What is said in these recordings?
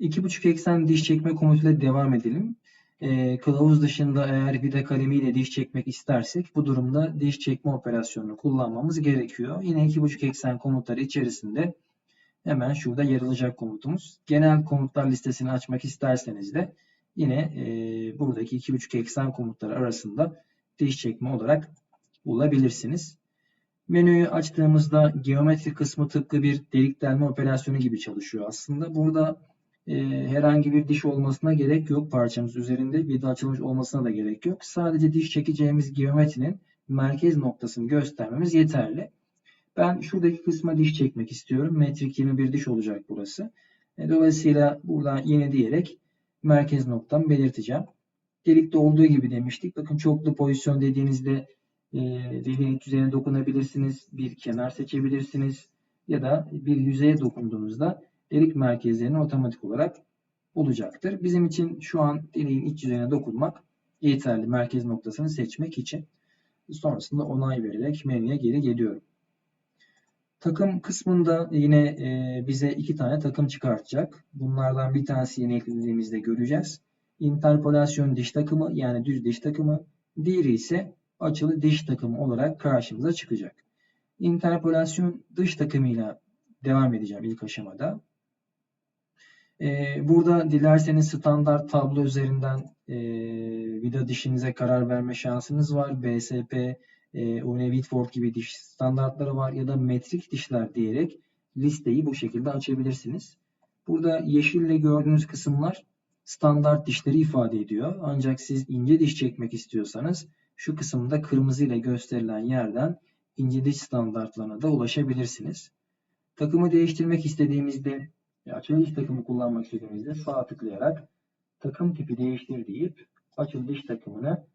2.5 eksen diş çekme komutuyla devam edelim. Ee, kılavuz dışında eğer vida kalemiyle diş çekmek istersek bu durumda diş çekme operasyonunu kullanmamız gerekiyor. Yine 2.5 eksen komutları içerisinde hemen şurada yer alacak komutumuz. Genel komutlar listesini açmak isterseniz de yine e, buradaki 2.5 eksen komutları arasında diş çekme olarak bulabilirsiniz. Menüyü açtığımızda geometri kısmı tıpkı bir delik delme operasyonu gibi çalışıyor aslında. Burada e, herhangi bir diş olmasına gerek yok parçamız üzerinde. Vida açılmış olmasına da gerek yok. Sadece diş çekeceğimiz geometrinin merkez noktasını göstermemiz yeterli. Ben şuradaki kısma diş çekmek istiyorum. Metrik 21 diş olacak burası. E, dolayısıyla buradan yeni diyerek merkez noktamı belirteceğim. Delikte olduğu gibi demiştik. Bakın çoklu pozisyon dediğinizde e, deliğin iç yüzeyine dokunabilirsiniz. Bir kenar seçebilirsiniz. Ya da bir yüzeye dokunduğunuzda delik merkezlerini otomatik olarak olacaktır. Bizim için şu an deliğin iç yüzeyine dokunmak yeterli merkez noktasını seçmek için. Sonrasında onay vererek menüye geri geliyorum. Takım kısmında yine e, bize iki tane takım çıkartacak. Bunlardan bir tanesi yeni eklediğimizde göreceğiz. Interpolasyon diş takımı yani düz diş takımı. Diğeri ise açılı diş takımı olarak karşımıza çıkacak. Interpolasyon dış takımıyla devam edeceğim ilk aşamada. Ee, burada dilerseniz standart tablo üzerinden e, vida dişinize karar verme şansınız var. BSP, e, UNE Whitford gibi diş standartları var ya da metrik dişler diyerek listeyi bu şekilde açabilirsiniz. Burada yeşille gördüğünüz kısımlar standart dişleri ifade ediyor. Ancak siz ince diş çekmek istiyorsanız şu kısımda kırmızı ile gösterilen yerden ince diş standartlarına da ulaşabilirsiniz. Takımı değiştirmek istediğimizde açılı diş takımı kullanmak istediğimizde sağ tıklayarak takım tipi değiştir deyip açılı diş takımını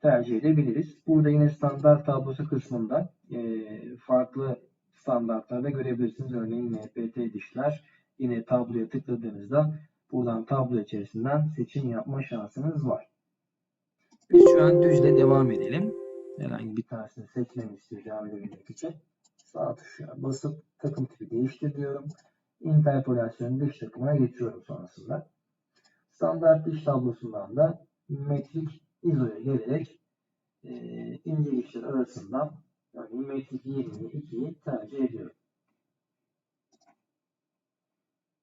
tercih edebiliriz. Burada yine standart tablosu kısmında e, farklı standartlarda görebilirsiniz. Örneğin NPT dişler. Yine tabloya tıkladığınızda buradan tablo içerisinden seçim yapma şansınız var. Biz şu an düzle devam edelim. Herhangi bir tanesini seçmemi istiyor devam edebilmek için. Sağ tuşuna basıp takım tipi değiştir diyorum. Interpolasyonu dış takımına geçiyorum sonrasında. Standart diş tablosundan da metrik ISO'ya gelerek e, incelikler arasından yani metrik 22'yi tercih ediyorum.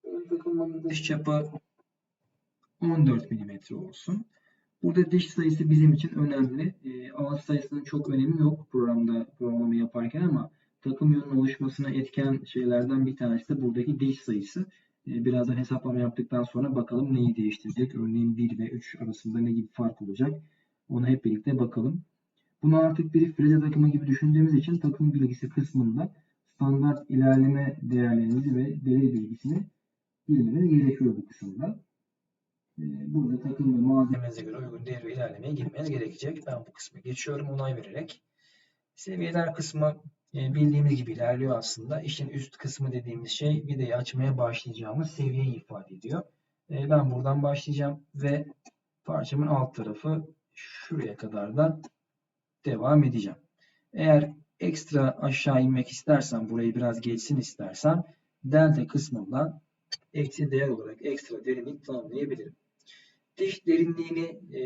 Benim takılmanın dış çapı 14 mm olsun. Burada diş sayısı bizim için önemli. E, ağız sayısının çok önemi yok programda programlama yaparken ama takım yönünün oluşmasına etken şeylerden bir tanesi de buradaki diş sayısı. E, birazdan hesaplama yaptıktan sonra bakalım neyi değiştirecek. Örneğin 1 ve 3 arasında ne gibi fark olacak. Ona hep birlikte bakalım. Bunu artık bir freze takımı gibi düşündüğümüz için takım bilgisi kısmında standart ilerleme değerlerinizi ve değer bilgisini bilmeniz gerekiyor bu kısımda. Ee, Burada takım ve malzemenize göre uygun değer ve ilerlemeye girmeniz gerekecek. Ben bu kısmı geçiyorum onay vererek. Seviyeler kısmı bildiğimiz gibi ilerliyor aslında. İşin üst kısmı dediğimiz şey vidayı açmaya başlayacağımız seviyeyi ifade ediyor. E, Ben buradan başlayacağım ve parçamın alt tarafı şuraya kadar da devam edeceğim. Eğer ekstra aşağı inmek istersen, burayı biraz geçsin istersen delta kısmından eksi değer olarak ekstra derinlik tanımlayabilirim. Diş derinliğini e,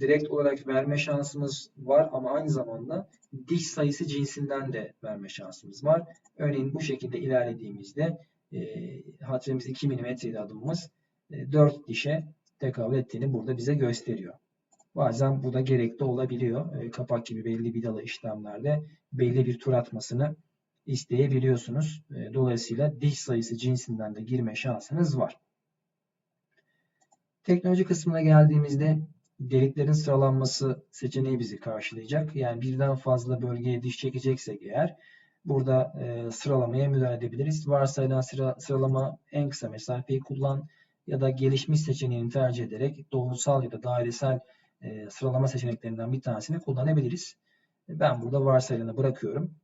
direkt olarak verme şansımız var ama aynı zamanda diş sayısı cinsinden de verme şansımız var. Örneğin bu şekilde ilerlediğimizde e, hatırımız 2 mm'ydi adımımız e, 4 dişe tekabül ettiğini burada bize gösteriyor. Bazen bu da gerekli olabiliyor. E, kapak gibi belli vidalı işlemlerde belli bir tur atmasını isteyebiliyorsunuz. E, dolayısıyla diş sayısı cinsinden de girme şansınız var. Teknoloji kısmına geldiğimizde deliklerin sıralanması seçeneği bizi karşılayacak. Yani birden fazla bölgeye diş çekeceksek eğer burada e, sıralamaya müdahale edebiliriz. Varsayılan sıra, sıralama en kısa mesafeyi kullan ya da gelişmiş seçeneğini tercih ederek doğrusal ya da dairesel e, sıralama seçeneklerinden bir tanesini kullanabiliriz. Ben burada varsayılanı bırakıyorum.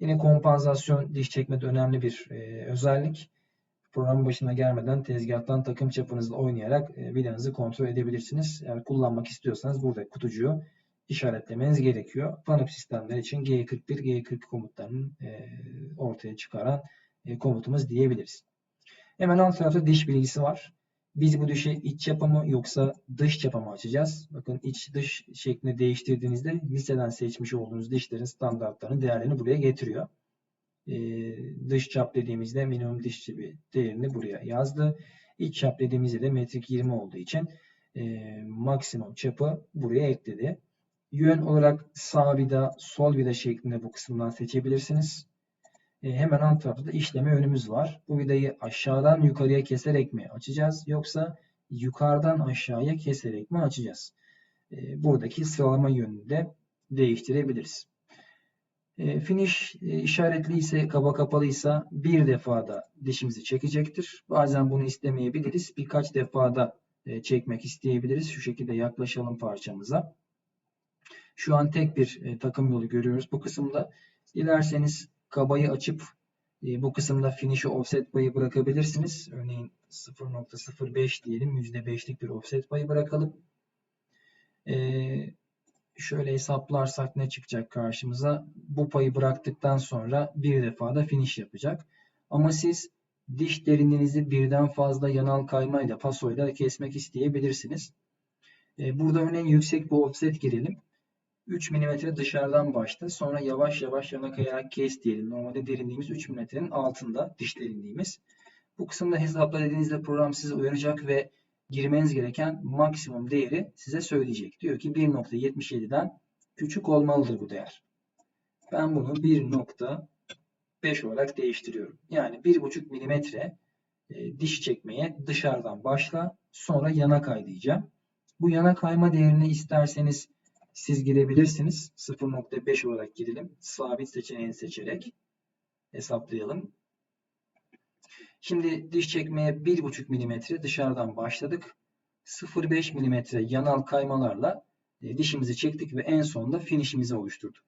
Yine kompansasyon diş çekmede önemli bir e, özellik. Programın başına gelmeden tezgahtan takım çapınızla oynayarak e, vidanızı kontrol edebilirsiniz. Yani kullanmak istiyorsanız burada kutucuğu işaretlemeniz gerekiyor. Panop sistemler için G41, G42 komutlarının e, ortaya çıkaran e, komutumuz diyebiliriz. Hemen alt tarafta diş bilgisi var. Biz bu dişi iç çapa mı yoksa dış çapa mı açacağız? Bakın iç dış şeklini değiştirdiğinizde listeden seçmiş olduğunuz dişlerin standartlarını, değerlerini buraya getiriyor. Ee, dış çap dediğimizde minimum diş çapı değerini buraya yazdı. İç çap dediğimizde de metrik 20 olduğu için e, maksimum çapı buraya ekledi. Yön olarak sağ vida, sol vida şeklinde bu kısımdan seçebilirsiniz. E, hemen alt tarafta da işleme yönümüz var. Bu vidayı aşağıdan yukarıya keserek mi açacağız yoksa yukarıdan aşağıya keserek mi açacağız? E, buradaki sıralama yönünü de değiştirebiliriz. E, finish e, işaretli ise kaba kapalıysa bir defada dişimizi çekecektir. Bazen bunu istemeyebiliriz. Birkaç defada e, çekmek isteyebiliriz. Şu şekilde yaklaşalım parçamıza. Şu an tek bir e, takım yolu görüyoruz bu kısımda. Dilerseniz kabayı açıp bu kısımda finish'i offset payı bırakabilirsiniz. Örneğin 0.05 diyelim. %5'lik bir offset payı bırakalım. E, şöyle hesaplarsak ne çıkacak karşımıza? Bu payı bıraktıktan sonra bir defa da finish yapacak. Ama siz diş derinliğinizi birden fazla yanal kaymayla, pasoyla kesmek isteyebilirsiniz. E, burada örneğin yüksek bir offset girelim. 3 mm dışarıdan başla. Sonra yavaş yavaş yana kayarak kes diyelim. Normalde derinliğimiz 3 mm'nin altında diş derinliğimiz. Bu kısımda hesapla dediğinizde program sizi uyaracak ve girmeniz gereken maksimum değeri size söyleyecek. Diyor ki 1.77'den küçük olmalıdır bu değer. Ben bunu 1.5 olarak değiştiriyorum. Yani 1.5 mm e, diş çekmeye dışarıdan başla. Sonra yana kay diyeceğim. Bu yana kayma değerini isterseniz siz girebilirsiniz. 0.5 olarak girelim. Sabit seçeneğini seçerek hesaplayalım. Şimdi diş çekmeye 1.5 mm dışarıdan başladık. 0.5 mm yanal kaymalarla e, dişimizi çektik ve en sonunda finishimizi oluşturduk.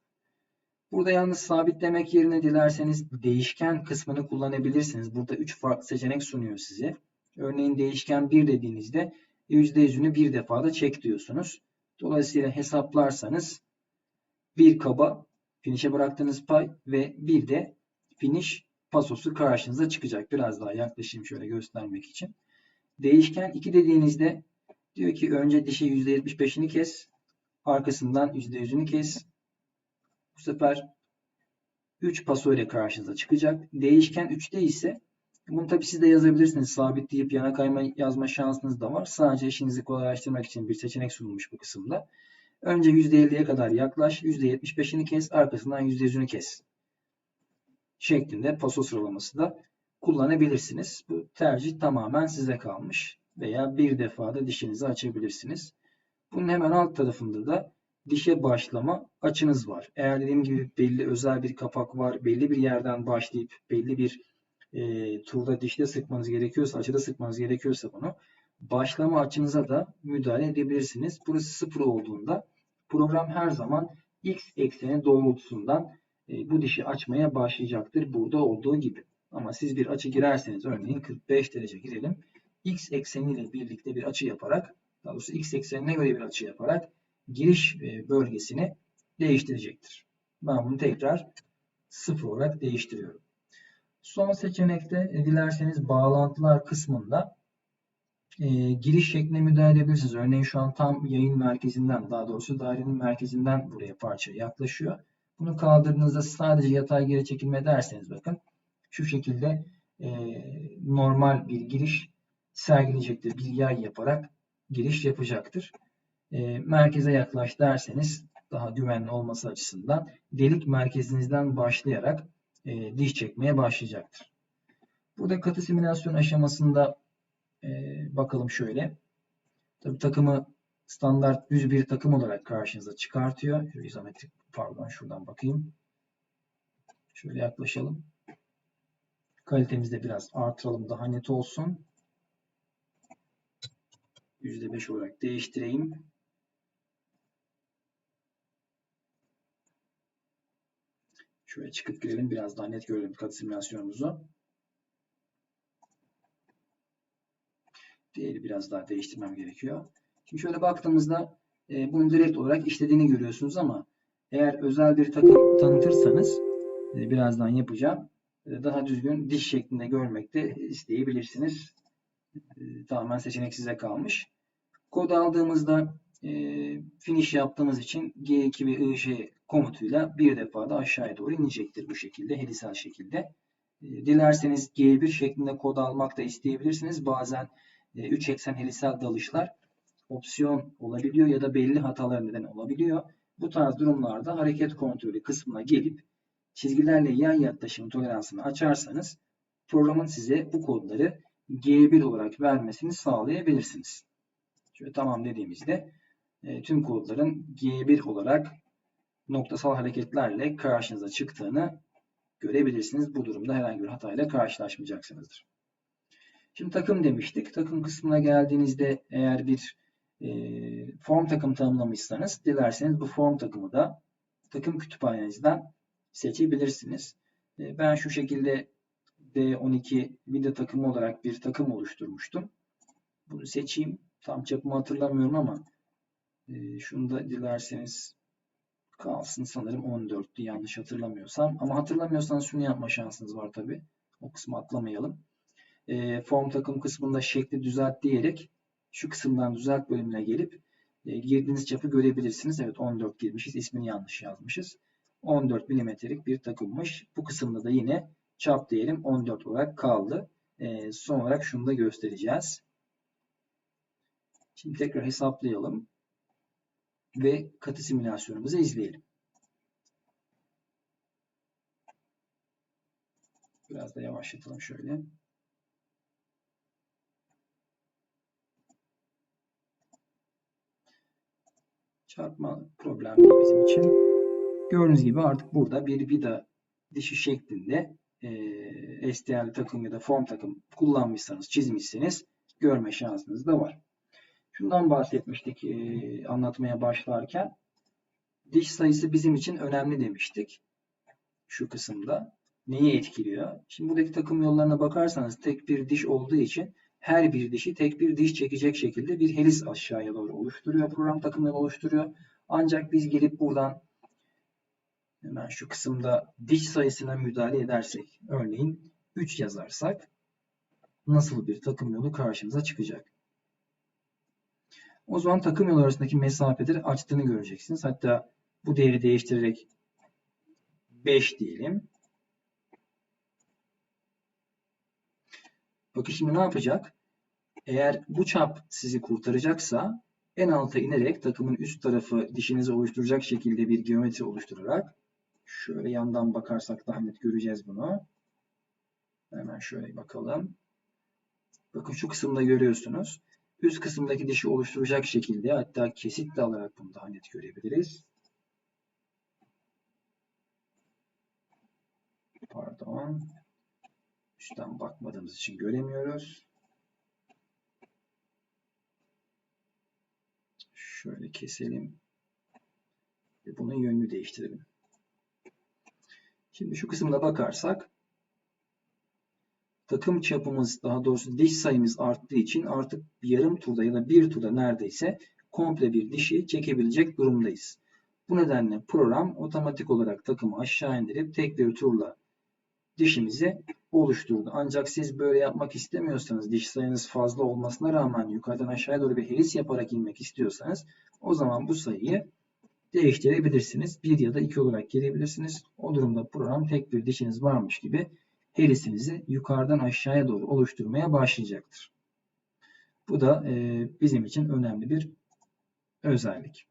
Burada yalnız sabitlemek yerine dilerseniz değişken kısmını kullanabilirsiniz. Burada 3 farklı seçenek sunuyor size. Örneğin değişken 1 dediğinizde %100'ünü bir defada çek diyorsunuz. Dolayısıyla hesaplarsanız bir kaba finish'e bıraktığınız pay ve bir de finish pasosu karşınıza çıkacak. Biraz daha yaklaşayım şöyle göstermek için. Değişken 2 dediğinizde diyor ki önce dişi %75'ini kes. Arkasından %100'ünü kes. Bu sefer 3 paso ile karşınıza çıkacak. Değişken 3'te ise bunu tabi siz de yazabilirsiniz. Sabitleyip yana kayma yazma şansınız da var. Sadece işinizi kolaylaştırmak için bir seçenek sunulmuş bu kısımda. Önce %50'ye kadar yaklaş. %75'ini kes. Arkasından %100'ünü kes. Şeklinde paso sıralaması da kullanabilirsiniz. Bu tercih tamamen size kalmış. Veya bir defada dişinizi açabilirsiniz. Bunun hemen alt tarafında da dişe başlama açınız var. Eğer dediğim gibi belli özel bir kapak var. Belli bir yerden başlayıp belli bir e, turda dişte sıkmanız gerekiyorsa, açıda sıkmanız gerekiyorsa bunu başlama açınıza da müdahale edebilirsiniz. Burası sıfır olduğunda program her zaman x ekseni doğrultusundan bu dişi açmaya başlayacaktır. Burada olduğu gibi. Ama siz bir açı girerseniz örneğin 45 derece girelim. X ekseniyle birlikte bir açı yaparak daha doğrusu X eksenine göre bir açı yaparak giriş e, bölgesini değiştirecektir. Ben bunu tekrar sıfır olarak değiştiriyorum. Son seçenekte e, dilerseniz bağlantılar kısmında e, giriş şekline müdahale edebilirsiniz. Örneğin şu an tam yayın merkezinden daha doğrusu dairenin merkezinden buraya parça yaklaşıyor. Bunu kaldırdığınızda sadece yatay geri çekilme derseniz bakın şu şekilde e, normal bir giriş sergileyecektir. Bir yay yaparak giriş yapacaktır. E, merkeze yaklaş derseniz daha güvenli olması açısından delik merkezinizden başlayarak e, diş çekmeye başlayacaktır. Burada katı simülasyon aşamasında e, bakalım şöyle. Tabi takımı standart düz bir takım olarak karşınıza çıkartıyor. Şöyle izometrik pardon şuradan bakayım. Şöyle yaklaşalım. Kalitemizi de biraz artıralım daha net olsun. %5 olarak değiştireyim. Şöyle çıkıp girelim. Biraz daha net görelim kat simülasyonumuzu. Diğeri biraz daha değiştirmem gerekiyor. Şimdi şöyle baktığımızda e, bunu direkt olarak işlediğini görüyorsunuz ama eğer özel bir takım tanıtırsanız e, birazdan yapacağım. E, daha düzgün diş şeklinde görmek de isteyebilirsiniz. E, tamamen seçenek size kalmış. Kod aldığımızda finish yaptığımız için G2 ve IJ komutuyla bir defa da aşağıya doğru inecektir bu şekilde, helisel şekilde. Dilerseniz G1 şeklinde kod almak da isteyebilirsiniz. Bazen e, 3 eksen helisel dalışlar opsiyon olabiliyor ya da belli hatalar neden olabiliyor. Bu tarz durumlarda hareket kontrolü kısmına gelip çizgilerle yan yaklaşım toleransını açarsanız programın size bu kodları G1 olarak vermesini sağlayabilirsiniz. Şöyle tamam dediğimizde e, tüm kodların G1 olarak noktasal hareketlerle karşınıza çıktığını görebilirsiniz. Bu durumda herhangi bir hatayla karşılaşmayacaksınızdır. Şimdi takım demiştik. Takım kısmına geldiğinizde eğer bir form takım tanımlamışsanız dilerseniz bu form takımı da takım kütüphanenizden seçebilirsiniz. E, ben şu şekilde D12 vida takımı olarak bir takım oluşturmuştum. Bunu seçeyim. Tam çapımı hatırlamıyorum ama e, şunu da dilerseniz kalsın sanırım 14'tü yanlış hatırlamıyorsam. Ama hatırlamıyorsanız şunu yapma şansınız var tabi. O kısmı atlamayalım. E, form takım kısmında şekli düzelt diyerek şu kısımdan düzelt bölümüne gelip e, girdiğiniz çapı görebilirsiniz. Evet 14 girmişiz. ismini yanlış yazmışız. 14 milimetrelik bir takımmış. Bu kısımda da yine çap diyelim 14 olarak kaldı. E, son olarak şunu da göstereceğiz. Şimdi tekrar hesaplayalım. Ve katı simülasyonumuzu izleyelim. Biraz da yavaşlatalım şöyle. Çarpma problem değil bizim için. Gördüğünüz gibi artık burada bir vida dişi şeklinde e, STL takım ya da form takım kullanmışsanız, çizmişseniz görme şansınız da var. Şundan bahsetmiştik e, anlatmaya başlarken. Diş sayısı bizim için önemli demiştik. Şu kısımda. Neyi etkiliyor? Şimdi buradaki takım yollarına bakarsanız tek bir diş olduğu için her bir dişi tek bir diş çekecek şekilde bir helis aşağıya doğru oluşturuyor. Program takımları oluşturuyor. Ancak biz gelip buradan hemen şu kısımda diş sayısına müdahale edersek örneğin 3 yazarsak nasıl bir takım yolu karşımıza çıkacak? O zaman takım yolu arasındaki mesafeleri açtığını göreceksiniz. Hatta bu değeri değiştirerek 5 diyelim. Bakın şimdi ne yapacak? Eğer bu çap sizi kurtaracaksa en alta inerek takımın üst tarafı dişinizi oluşturacak şekilde bir geometri oluşturarak şöyle yandan bakarsak daha net göreceğiz bunu. Hemen şöyle bakalım. Bakın şu kısımda görüyorsunuz. Üst kısımdaki dişi oluşturacak şekilde hatta kesitle alarak bunu daha net görebiliriz. Pardon. Üstten bakmadığımız için göremiyoruz. Şöyle keselim. Ve bunun yönünü değiştirelim. Şimdi şu kısımda bakarsak takım çapımız daha doğrusu diş sayımız arttığı için artık yarım turda ya da bir turda neredeyse komple bir dişi çekebilecek durumdayız. Bu nedenle program otomatik olarak takımı aşağı indirip tek bir turla dişimizi oluşturdu. Ancak siz böyle yapmak istemiyorsanız, diş sayınız fazla olmasına rağmen yukarıdan aşağıya doğru bir helis yaparak inmek istiyorsanız o zaman bu sayıyı değiştirebilirsiniz. 1 ya da 2 olarak girebilirsiniz. O durumda program tek bir dişiniz varmış gibi helisinizi yukarıdan aşağıya doğru oluşturmaya başlayacaktır. Bu da bizim için önemli bir özellik.